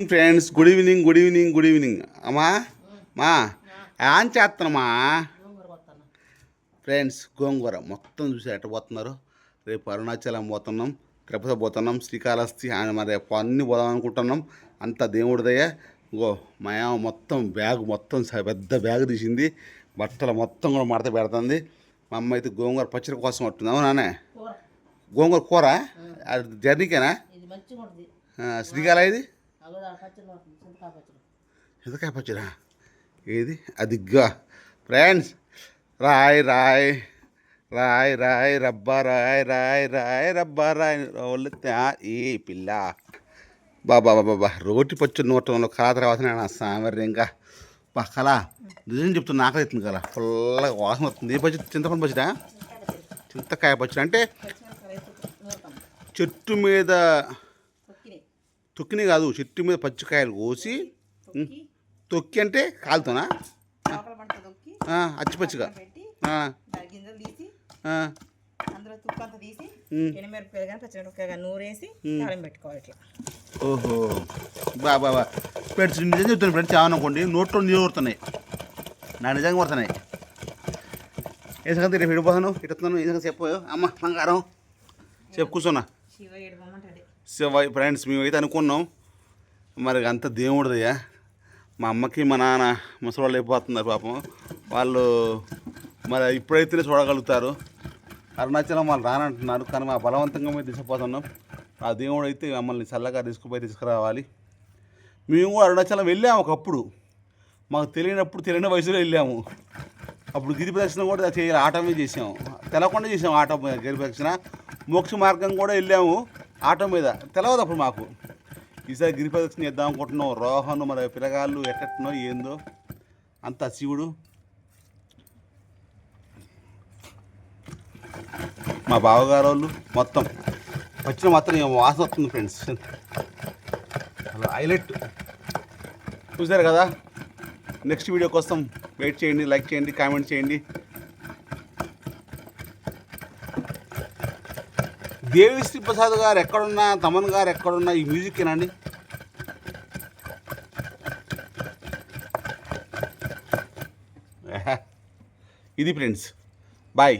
Friends good evening good evening good evening. అమ్మా మా ఏం చేస్తున్నామా ఫ్రెండ్స్ గోంగూర మొత్తం చూసి ఎట్ట పోతున్నారు? రేపు అరుణాచలం పోతున్నాం తిరుపతి పోతున్నాం శ్రీకాళహస్తి ఆయన మరి రేపు అన్ని పోదాం అనుకుంటున్నాం. అంత దేవుడిదయ్య గో మా మొత్తం బ్యాగ్ మొత్తం పెద్ద బ్యాగ్ తీసింది. బట్టలు మొత్తం కూడా మడత పెడుతుంది. మా అమ్మ అయితే గోంగూర పచ్చడి కోసం పట్టుంది అవునానే గోంగూర కూర? అది జర్నీకేనా? ఉంటుంది శ్రీకాళ ఇది? ఉంటుంది చింతకాయ పచ్చడి ఏది అదిగ్గా ఫ్రెండ్స్ రాయ్ రాయ్ రాయ్ రాయ్ రబ్బా రాయ్ రాయ్ రాయ్ రబ్బా రాయ్. రోళ్ళు తా- ఏ పిల్ల. బాబా బాబా రోటి పచ్చడి నూటంలో కళా తర్వాత నేను సామర్ ఇంకా బా కళ. నిజం చెప్తున్నా నాకు అవుతుంది కదా ఫుల్గా వాసన వస్తుంది. ఏ పచ్చడి? చింతపండు పచ్చడా? చింతకాయ పచ్చడి. అంటే చెట్టు మీద తొక్కినే కాదు చెట్టు మీద పచ్చికాయలు కోసి తొక్కి. అంటే కాలుతోనా? తొక్కి. దాని గింజలు తీసి. ఎనిమిరపకాయలు కానీ కానీ నూరేసి తాళం పెట్టుకోవాలి ఇట్లా. ఓహో. బా బా ఫ్రెండ్స్ నిజం చెప్తాను ఫ్రెండ్స్ ఏమనుకోండి నోట్లో నీళ్ళు కొడుతున్నాయి నా నిజంగా కొడుతున్నాయి ఏ సంగతి రేపు వెళ్ళిపోతాను ఇటుతున్నాను ఏ సంగతి చెప్పు అమ్మ బంగారం. చెప్పు కూర్చున్నా సో ఫ్రెండ్స్ మేమైతే అనుకున్నాం మరి అంత దేవుడిదయ్యా. మా అమ్మకి మా నాన్న ముసలి అయిపోతున్నారు పాపం. వాళ్ళు మరి ఇప్పుడైతేనే చూడగలుగుతారు. అరుణాచలం వాళ్ళు రానంటున్నారు కానీ మా బలవంతంగా మేము తీసుకుపోతున్నాం. ఆ దేవుడు అయితే మమ్మల్ని చల్లగా తీసుకుపోయి తీసుకురావాలి. మేము కూడా అరుణాచలం వెళ్ళాము ఒకప్పుడు. మాకు తెలియనప్పుడు తెలియని వయసులో వెళ్ళాము. అప్పుడు గిరి ప్రదక్షిణ కూడా చేయాలి ఆటమే చేసాము తెలవకుండా చేసాము ఆట గిరి ప్రదక్షిణ. మోక్ష మార్గం కూడా వెళ్ళాము. ఆటో మీద తెలవదు అప్పుడు మాకు. ఈసారి గిరి ప్రదక్షిణ ఇద్దాం అనుకుంటున్నాం. రోహన్ మరి పిల్లగాళ్ళు ఎక్కట్నో ఏందో. అంత శివుడు. మా బావగారు వాళ్ళు మొత్తం. వచ్చిన మాత్రం వాసన వస్తుంది ఫ్రెండ్స్. అలా హైలైట్. చూసారు కదా? నెక్స్ట్ వీడియో కోసం వెయిట్ చేయండి లైక్ చేయండి కామెంట్ చేయండి. దేవిశ్రీ ప్రసాద్ గారు ఎక్కడున్నా తమన్ గారు ఎక్కడున్నా ఈ మ్యూజిక్ ఏనండి? ఇది ఫ్రెండ్స్. బాయ్